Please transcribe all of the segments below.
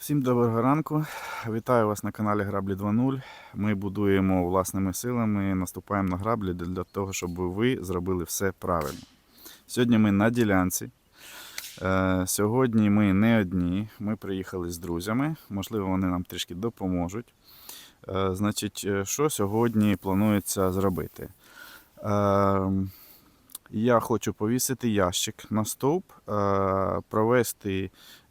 Всім доброго ранку. Вітаю вас на каналі Граблі 2.0. Ми будуємо власними силами, наступаємо на граблі для того, щоб ви зробили все правильно. Сьогодні ми на ділянці. Е, Сьогодні ми не одні. Ми приїхали з друзями. Можливо, вони нам трішки допоможуть. Е, Значить, е, що сьогодні планується зробити? Я хочу повісити ящик на стовп, провести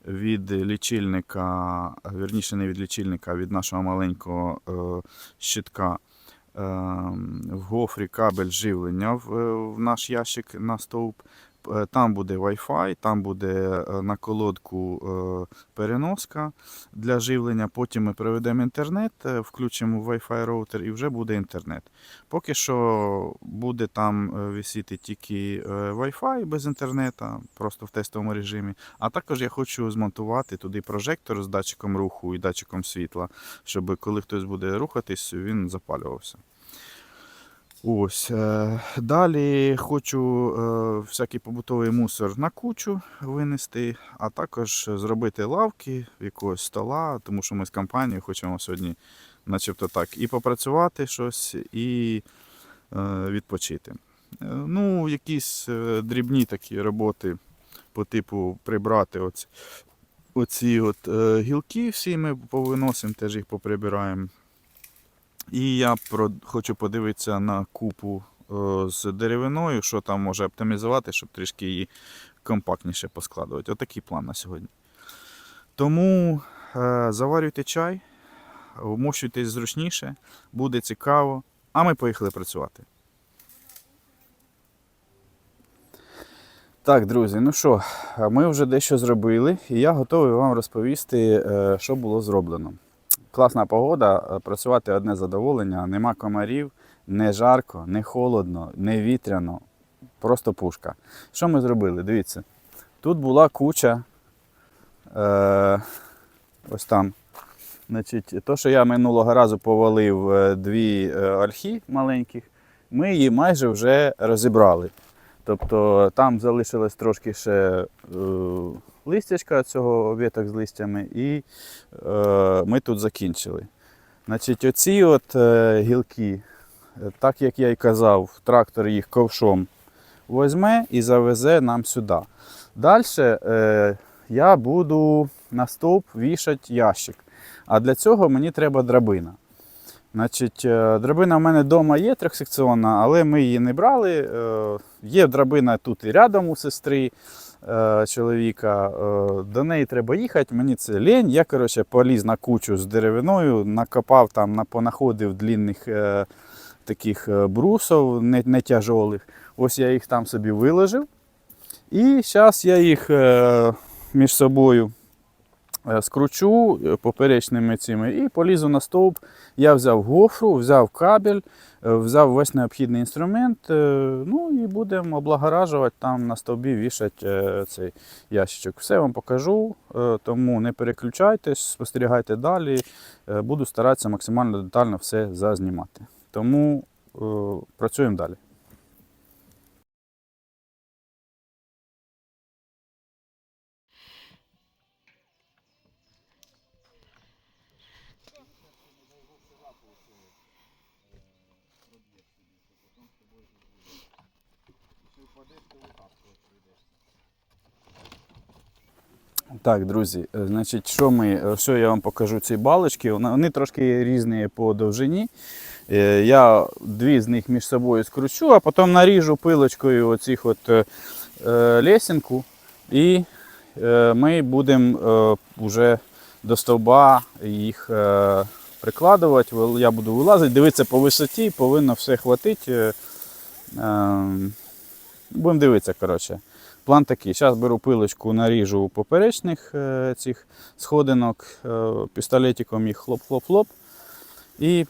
від лічильника, вірніше не від лічильника, а від нашого маленького е, щитка е, в гофрі кабель живлення в, е, в наш ящик на стовп. Е, Там буде Wi-Fi, там буде е, на колодку е, переноска для живлення. Потім ми проведемо інтернет, включимо Wi-Fi роутер і вже буде інтернет. Поки що буде там висіти тільки Wi-Fi без інтернету, просто в тестовому режимі. А також я хочу змонтувати туди прожектор з датчиком руху і датчиком світла, щоб коли хтось буде рухатись, він запалювався. Ось. е, Далі хочу е, всякий побутовий мусор на кучу винести, а також зробити лавки, якогось стола, тому що ми з компанією хочемо сьогодні, начебто так, і попрацювати щось, і е, відпочити. Ну, якісь дрібні такі роботи по типу прибрати оці, оці от, гілки всі ми повиносимо, теж їх поприбираємо. І я хочу подивитися на купу е, з деревиною, що там може оптимізувати, щоб трішки її компактніше поскладувати. Отакий план на сьогодні. Тому е, заварюйте чай, вмощуйтесь зручніше, буде цікаво, а ми поїхали працювати. Так, друзі, ну що, ми вже дещо зробили, і я готовий вам розповісти, е, що було зроблено. Класна погода, е, працювати одне задоволення, нема комарів, не жарко, не холодно, не вітряно. Просто пушка. Що ми зробили? Дивіться, тут була куча. Е, ось там. Значить, то, що я минулого разу повалив е, дві е, ольхи маленьких, ми її майже вже розібрали. Тобто там залишилось трошки ще е, листячка цього віток з листями, і е, ми тут закінчили. Значить, оці от е, гілки, е, так як я й казав, трактор їх ковшом возьме і завезе нам сюди. Далі е, я буду на стовп вішати ящик. А для цього мені треба драбина. Значить, е, драбина в мене вдома є трьохсекціонна, але ми її не брали. Е, Є драбина тут і рядом у сестри е, чоловіка. До неї треба їхати. Мені це лінь. Я коротше, поліз на кучу з деревиною, накопав там, понаходив длінних таких брусов, не, не тяжолих. Ось я їх там собі виложив. І зараз я їх між собою скручу е, поперечними цими і полізу на стовп. Я взяв гофру, взяв кабель, е, взяв весь необхідний інструмент. е, Ну і будемо облагоражувати там на стовбі вішати е, цей ящичок. Все вам покажу, е, тому не переключайтесь, спостерігайте далі. Е, Буду старатися максимально детально все зазнімати. Тому е, працюємо далі. Так, друзі, е, значить, що, ми, е, що я вам покажу ці балочки? Вони трошки різні по довжині. Е, Я дві з них між собою скручу, а потім наріжу пилочкою оцих от лесінку. І ми будемо вже до стовба їх прикладувати. Я буду вилазити, дивитися по висоті, повинно все хватити. Е, е, Будемо дивитися, коротше. План такий. Зараз беру пилочку, наріжу поперечних е, цих сходинок, е, пістолетиком їх хлоп-хлоп-хлоп. І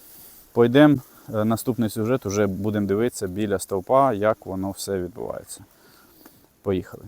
пойдемо е, наступний сюжет, вже будемо дивитися біля стовпа, як воно все відбувається. Поїхали.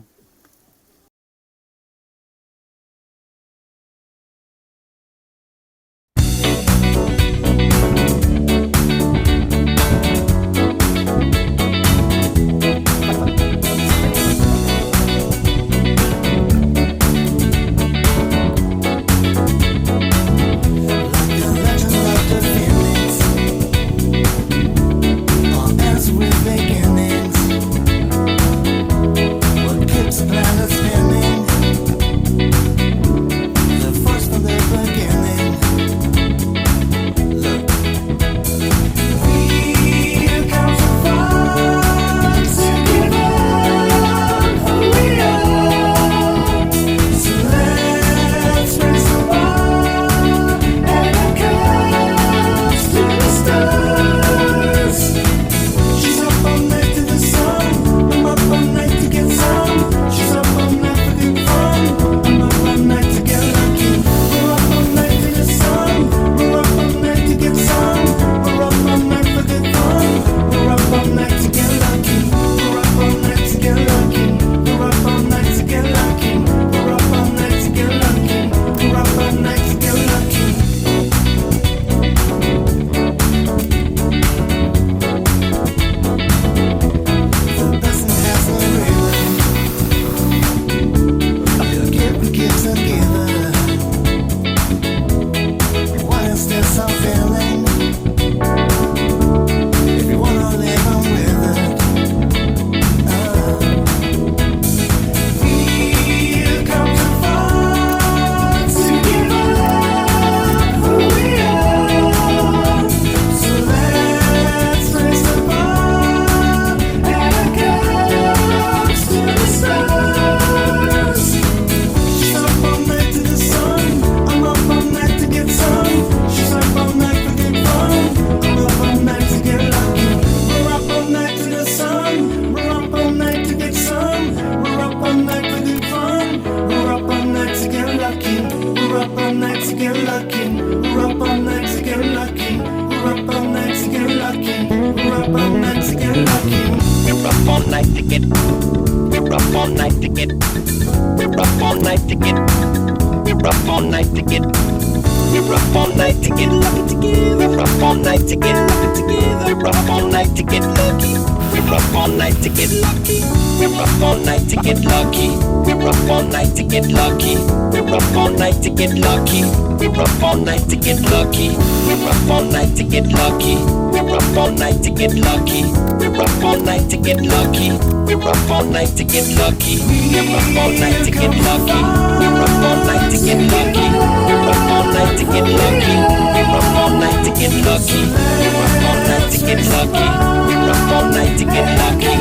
Night to get together. We're up all night to get lucky. We're up all night to get lucky. We're up all night to get lucky. We're up all night to get lucky. We're up all night to get lucky. We're up all night to get lucky. We're up all night to get lucky. We're up all night to get lucky. We're up all night to get lucky. We're up all night to get lucky. We're up all night to get lucky. We're up all night to get lucky. Night to get lucky. Up all night to get lucky. We're up all night to get lucky. We're up all night to get lucky.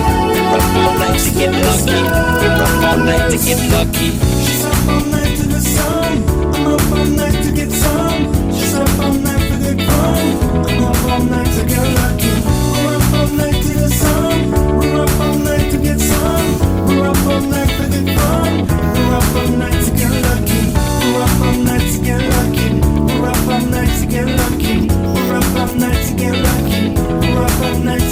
We're up all night to get lucky. We're up all night to get lucky. She's up all night to the sun. I'm up all night to get some. She's up all night for the fun. I'm up all night to get lucky. We're up all night to the sun. We're up all night to get some. We're up all night for the fun. We're up all night to get lucky. We're up all night to get lucky. get lucky, love a night.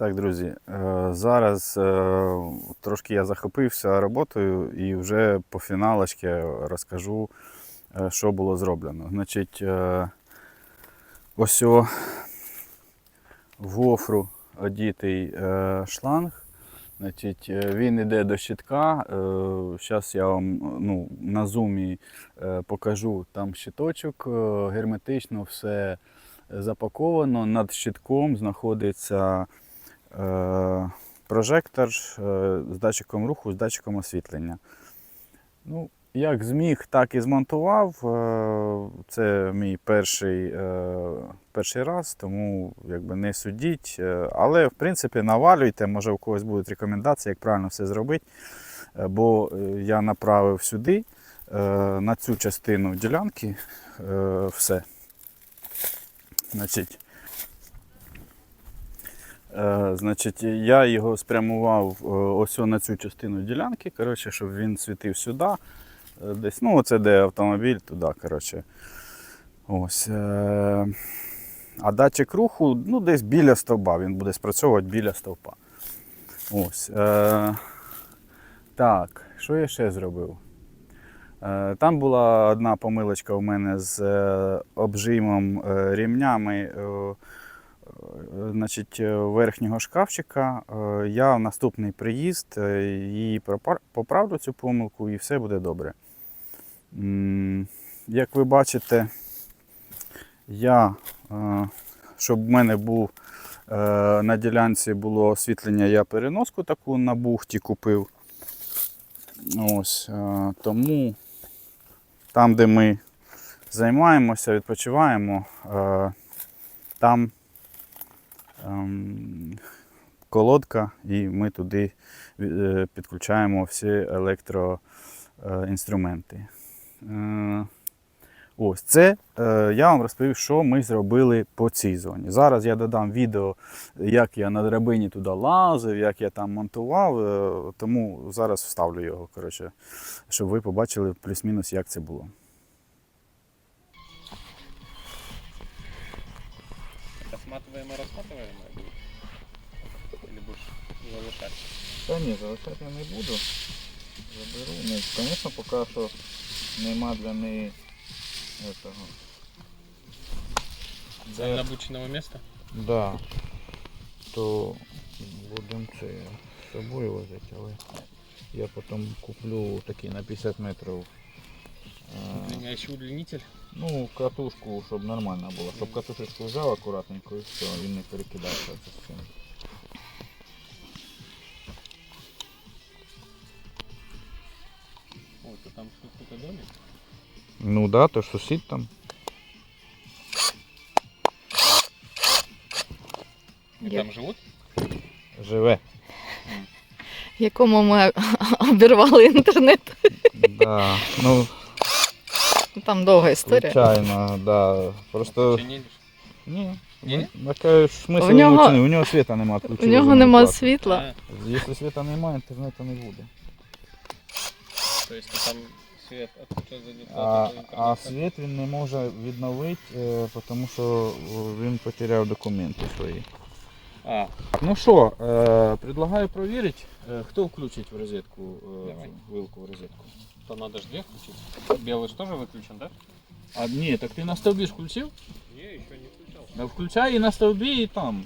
Так, друзі, е, зараз е, трошки я захопився роботою і вже по фіналочці розкажу, е, що було зроблено. Значить, ось в гофру одітий шланг. Значить, він йде до щитка. Зараз я вам ну, на зумі покажу там щиточок, герметично все запаковано. Над щитком знаходиться прожектор е, з датчиком руху, з датчиком освітлення. Ну, як зміг, так і змонтував. Е, Це мій перший, е, перший раз, тому якби не судіть. Е, Але, в принципі, навалюйте, може у когось будуть рекомендації, як правильно все зробити. Е, Бо е, я направив сюди, е, на цю частину ділянки, е, все. Значить, Е, значить, я його спрямував е, ось на цю частину ділянки, коротше, щоб він світив сюди. Е, Десь, ну, оце де автомобіль, туди. коротше. Ось. Е, а датчик руху ну, десь біля стовба, він буде спрацьовувати біля стовпа. Ось. Е, так, що я ще зробив? Е, Там була одна помилочка у мене з е, обжимом е, рівнями. Е, Значить, е, верхнього шкафчика. Е, Я в наступний приїзд її поправлю цю помилку і все буде добре. Як ви бачите, я, щоб в мене був на ділянці було освітлення, я переноску таку на бухті купив. Ось, тому там, де ми займаємося, відпочиваємо, там колодка, і ми туди е, підключаємо всі електроінструменти. Е, Ось це е, я вам розповів, що ми зробили по цій зоні. Зараз я додам відео, як я на драбині туди лазив, як я там монтував, е, тому зараз вставлю його, коротше, щоб ви побачили плюс-мінус, як це було. Рассматриваемо будет? Или будешь залишать? Та ні, залишати я не буду. Заберу. Ну, звісно, поки що нема для неї цього. Для обученного места? Да. То будемо це з собою возити, але я потім куплю такий на 50 метрів. А еще удлинитель? Ну, катушку, чтобы нормально было. Чтобы катушечку взял аккуратненько и все, и не перекидался совсем. Ой, то там кто-то домик? Ну да, то что сидит там. И там живут? Живе. якому ми обірвали інтернет. Да. Ну, там довга історія. звичайно, да. Просто. Чинили? Ні. Ні? Таке ж смисл У нього- у нього світа немає. У нього нема світла. А, Якщо світа немає, інтернету не буде. то есть там свет отключен за А, а світ він не може відновити, е, тому що е, він потеряв документи свої. А, Ну що, е, предлагаю перевірити, е, хто включить в розетку, е, Давай. вилку в розетку. то надо же две включить. Белый же тоже выключен, да? А ні, так ти на стовбі ж включив? Не, еще не включал. Да включай і на стовбі, і там.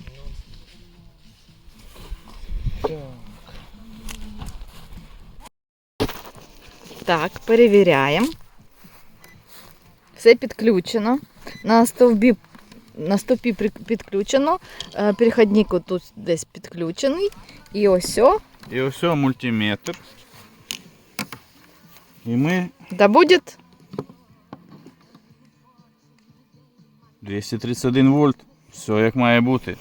Так, перевіряємо. Все підключено. На стовбі на стовпі при- підключено. Е, Перехідник тут десь підключений. І ось о, І ось о мультиметр. І ми да буде 231 вольт. Все як має бути.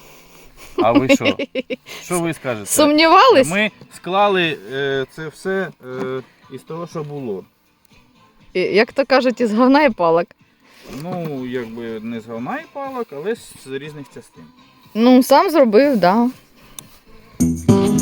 А ви що? Що ви скажете? сумнівались? Ми склали е, це все е, із того, що було. І, Як то кажуть, із говна і палок. Ну, якби не з говна і палок, але з різних частин. Ну, сам зробив, так. Да.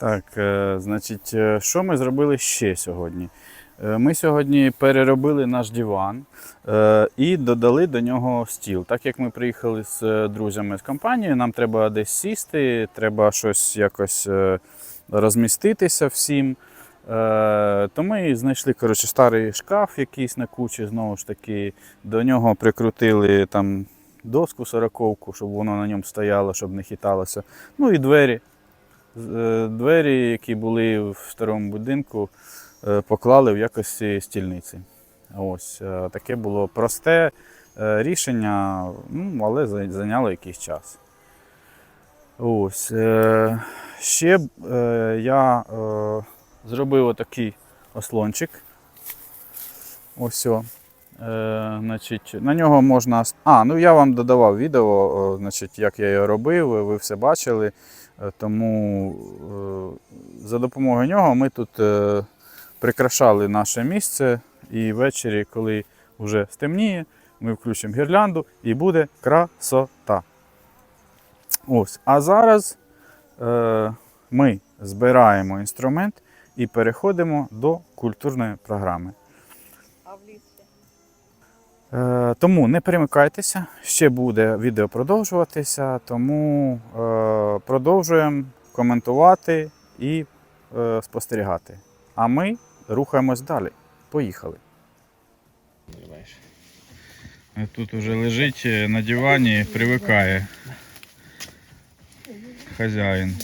Так, е, значить, е, що ми зробили ще сьогодні? Е, Ми сьогодні переробили наш диван і додали до нього стіл. Так як ми приїхали з друзями з компанії, нам треба десь сісти, треба щось якось розміститися всім. То ми знайшли коротше, старий шкаф якийсь на кучі, знову ж таки, до нього прикрутили там доску сороковку, щоб воно на ньому стояло, щоб не хиталося. Ну і двері. Е, Двері, які були в старому будинку, е, поклали в якості стільниці. Ось е, таке було просте рішення, ну, але за- зайняло якийсь час. Ось. Ще я зробив отакий ослончик. Ось. о. Значить, на нього можна. А, ну я вам додавав відео, значить, як я його робив, ви все бачили. Тому е, за допомогою нього ми тут е, прикрашали наше місце. І ввечері, коли вже стемніє, ми включимо гірлянду і буде красота. Ось. А зараз е, ми збираємо інструмент і переходимо до культурної програми. Е, тому не перемикайтеся, ще буде відео продовжуватися, тому е, продовжуємо коментувати і е, спостерігати. А ми рухаємось далі. Поїхали. Тут уже лежить на дивані, привикає хазяїн.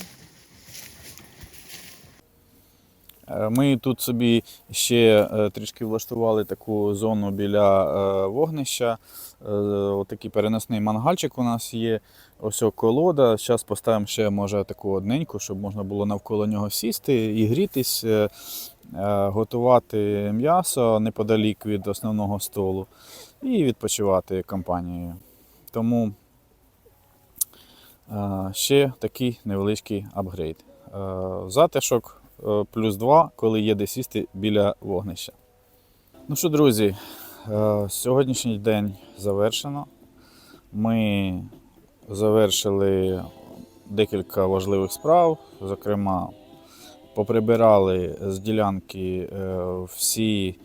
Е, Ми тут собі ще е, трішки влаштували таку зону біля е, вогнища. Е, Отакий переносний мангальчик у нас є. Ось колода. Зараз поставимо ще може таку одненьку, щоб можна було навколо нього сісти і грітись, е, е, готувати м'ясо неподалік від основного столу і відпочивати компанією. Тому е, ще такий невеличкий апгрейд. Е, Затишок е, плюс 2, коли є де сісти біля вогнища. Ну що, друзі, е, сьогоднішній день завершено. Ми завершили декілька важливих справ, зокрема, поприбирали з ділянки е, всі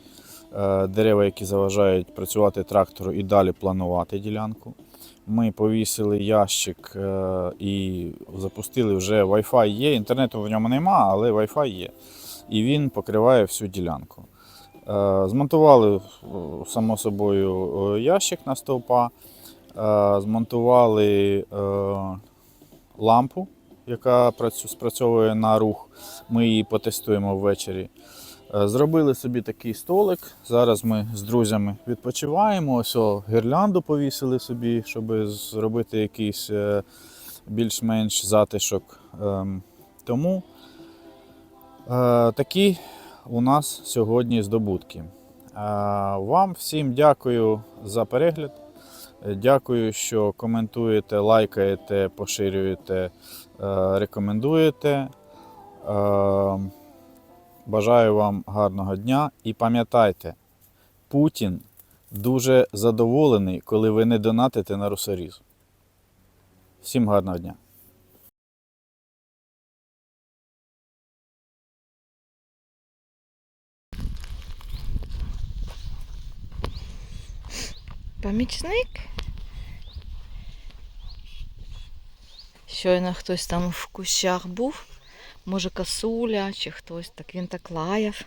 е, дерева, які заважають працювати трактору і далі планувати ділянку. Ми повісили ящик е, і запустили вже Wi-Fi є. Інтернету в ньому нема, але Wi-Fi є. І він покриває всю ділянку. Е, Змонтували, е, само собою, ящик на стовпа, змонтували лампу, яка спрацьовує на рух. Ми її потестуємо ввечері. Е, Зробили собі такий столик. Зараз ми з друзями відпочиваємо. Ось о, гірлянду повісили собі, щоб зробити якийсь е, більш-менш затишок. Ем, Тому е, такі у нас сьогодні здобутки. Вам всім дякую за перегляд. Дякую, що коментуєте, лайкаєте, поширюєте, рекомендуєте. Бажаю вам гарного дня і пам'ятайте, Путін дуже задоволений, коли ви не донатите на русоріз. Всім гарного дня! Помічник. Щойно хтось там в кущах був. Може косуля чи хтось, так він так лаяв.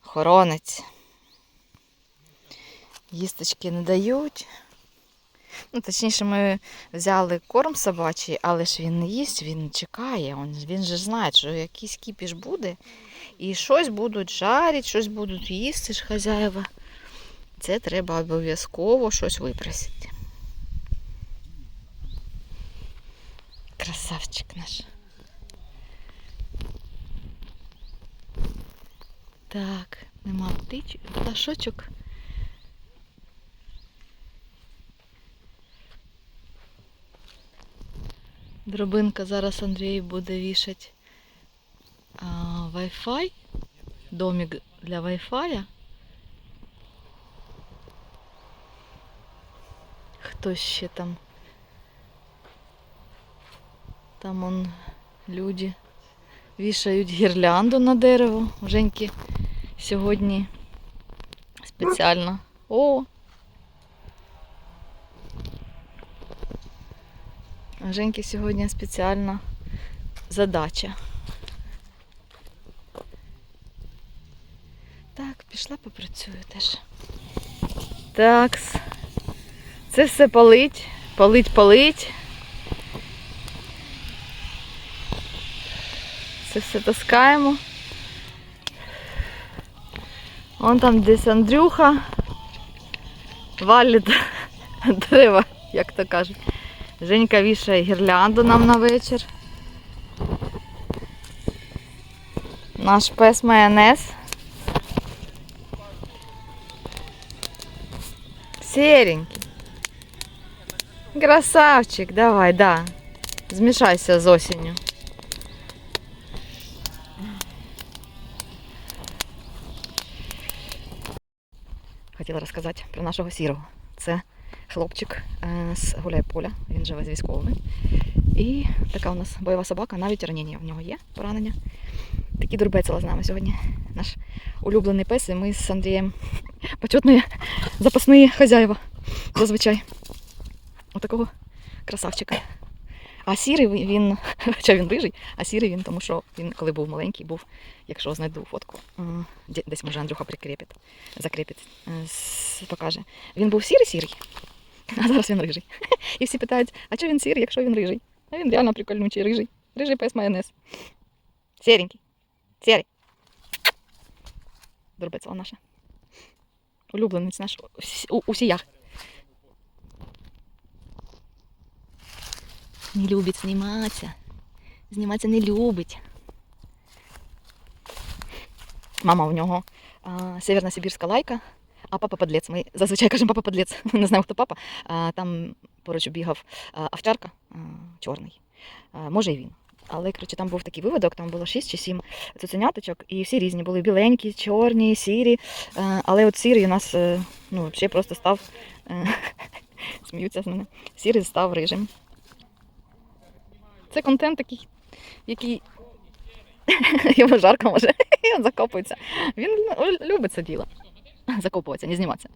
Хоронець. Їсточки не дають. Ну, точніше, ми взяли корм собачий, але ж він не їсть, він чекає. Він же знає, що якийсь кіпіш буде. І щось будуть жарити, щось будуть їсти ж хазяєва. Це треба обов'язково щось випросити. Красавчик наш. Так, нема птич... пташочок. Дробинка зараз Андрій буде вішати Wi-Fi. Домик для Wi-Fi. Хто ще там? Там он люди вішають гірлянду на дерево. Женьки сьогодні спеціально. О! Женьки сьогодні спеціальна задача. Так, пішла попрацюю теж. Так. Це все палить, палить, палить. Це все таскаємо. Вон там десь Андрюха валить дерева, як то кажуть. Женька вішає гірлянду нам на вечір. Наш пес майонез. Серенький. Красавчик, давай, да. Змішайся з осінню. Хотіла розказати про нашого сірого. Це хлопчик е, з Гуляйполя, він живе з військовими. І така у нас бойова собака, навіть ранення в нього є, поранення. Такий дурбецела з нами сьогодні. Наш улюблений пес, і ми з Андрієм почетні запасні хазяїва. Зазвичай. Отакого красавчика. А сірий він- хоча він рижий, а сірий він, тому що він, коли був маленький, був, якщо знайду фотку, десь може Андрюха прикріпить, закріпить, е, покаже. Він був сірий-сірий, а зараз він рижий. І всі питають, а чого він сірий, якщо він рижий? А він реально прикольнючий, рижий. Рижий пес майонез. Серенький. Серий. Дурбецела наша. Улюбленець наш у, у, усіях. Не любить зніматися. Зніматися не любить. Мама у нього а, северно-сибірська лайка, а папа подлець. Ми зазвичай кажемо папа подлець. Не знаю, хто папа. А, там поруч бігав овчарка чорний. А, може і він. Але коротше, там був такий виводок, там було 6 чи 7 цуценяточок, і всі різні були біленькі, чорні, сірі. Але от сірий у нас е, ну, взагалі просто став. е, Сміються з мене. Сірий став рижим. Це контент такий, який йому жарко може, і він закопується. Він ну, любить це діло. Закопуватися, не зніматися.